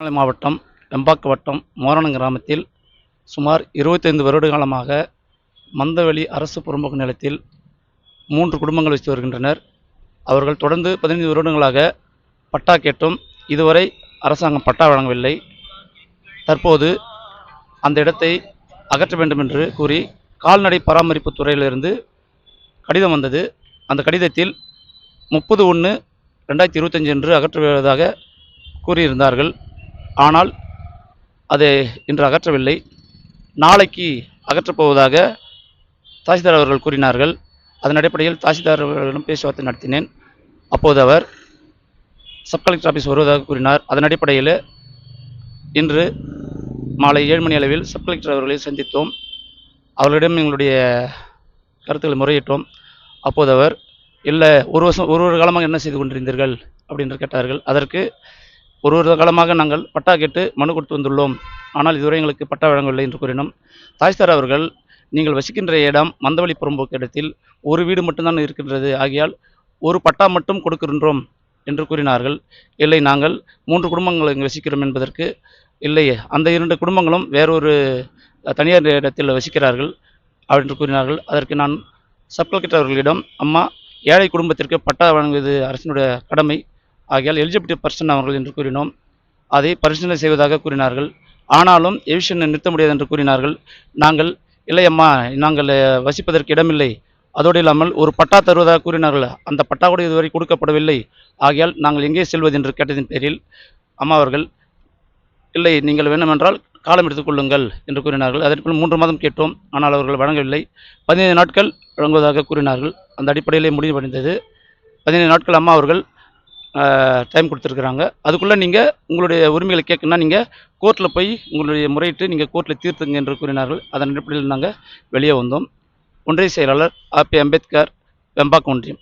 திருவண்ணாமலை மாவட்டம் வெம்பாக்கு வட்டம் மோரணம் கிராமத்தில் சுமார் இருபத்தைந்து வருட காலமாக மந்தவெளி அரசு புறம்போக்கு நிலத்தில் மூன்று குடும்பங்கள் வசித்து வருகின்றனர். அவர்கள் தொடர்ந்து பதினைந்து வருடங்களாக பட்டா கேட்டும். இதுவரை அரசாங்கம் பட்டா வழங்கவில்லை. தற்போது அந்த இடத்தை அகற்ற வேண்டும் என்று கூறி கால்நடை பராமரிப்பு துறையிலிருந்து கடிதம் வந்தது. அந்த கடிதத்தில் முப்பது ஒன்று ரெண்டாயிரத்தி இருபத்தஞ்சு என்று அகற்றுவதாக கூறியிருந்தார்கள். ஆனால் அதை இன்று அகற்றவில்லை. நாளைக்கு அகற்றப்போவதாக தாசில்தார் அவர்கள் கூறினார்கள். அதன் அடிப்படையில் தாசில்தார் அவர்களிடம் பேச்சுவார்த்தை நடத்தினேன். அப்போது அவர் சப் கலெக்டர் ஆஃபீஸ் வருவதாக கூறினார். அதன் அடிப்படையில் இன்று மாலை ஏழு மணி அளவில் சப் கலெக்டர் அவர்களை சந்தித்தோம். அவர்களிடம் எங்களுடைய கருத்துக்களை முறையிட்டோம். அப்போது அவர் இல்லை ஒரு வருஷம் ஒரு ஒரு காலமாக என்ன செய்து கொண்டிருந்தீர்கள்? அப்படின்னு கேட்டார்கள். அதற்கு ஒரு ஒரு காலமாக நாங்கள் பட்டா கேட்டு மனு கொடுத்து வந்துள்ளோம். ஆனால் இதுவரை எங்களுக்கு பட்டா வழங்கவில்லை என்று கூறினோம். தாய்ஸ்தார் அவர்கள் நீங்கள் வசிக்கின்ற இடம் மந்தவெளி புறம்போக்கு இடத்தில் ஒரு வீடு மட்டும்தான் இருக்கின்றது. ஆகையால் ஒரு பட்டா மட்டும் கொடுக்கின்றோம் என்று கூறினார்கள். இல்லை நாங்கள் மூன்று குடும்பங்கள் இங்கு வசிக்கிறோம் என்பதற்கு இல்லை. அந்த இரண்டு குடும்பங்களும் வேறொரு தனியார் இடத்தில் வசிக்கிறார்கள் என்று கூறினார்கள். அதற்கு நான் சப் கலெக்டர் அவர்களிடம் அம்மா ஏழை குடும்பத்திற்கு பட்டா வழங்குவது அரசினுடைய கடமை. ஆகையால் எலிஜிபிலிட்டி பர்சன் அவர்கள் என்று கூறினோம். அதை பரிசீலனை செய்வதாக கூறினார்கள். ஆனாலும் எவிஷனை நிறுத்த முடியாது என்று கூறினார்கள். நாங்கள் இல்லை அம்மா நாங்கள் வசிப்பதற்கு இடமில்லை. அதோடு இல்லாமல் ஒரு பட்டா தருவதாக கூறினார்கள். அந்த பட்டா கூட இதுவரை கொடுக்கப்படவில்லை. ஆகையால் நாங்கள் எங்கே செல்வது? என்று கேட்டதின் பேரில் அம்மா அவர்கள் இல்லை நீங்கள் வேண்டுமென்றால் காலம் எடுத்துக்கொள்ளுங்கள் என்று கூறினார்கள். அதற்குள் மூன்று மாதம் கேட்டோம். ஆனால் அவர்கள் வழங்கவில்லை. பதினைந்து நாட்கள் வழங்குவதாக கூறினார்கள். அந்த அடிப்படையிலே முடிவடைந்தது பதினைந்து நாட்கள் அம்மா அவர்கள் டைம் கொடுத்துருக்குறாங்க. அதுக்குள்ளே நீங்கள் உங்களுடைய உரிமைகளை கேட்கணும்னா நீங்கள் கோர்ட்டில் போய் உங்களுடைய முறையிட்டு நீங்கள் கோர்ட்டில் தீர்த்துங்க என்று கூறினார்கள். அதன் அடிப்படையில் நாங்கள் வெளியே வந்தோம். ஒன்றிய செயலாளர் ஆபி அம்பேத்கர் வெம்பாக் ஒன்றியம்.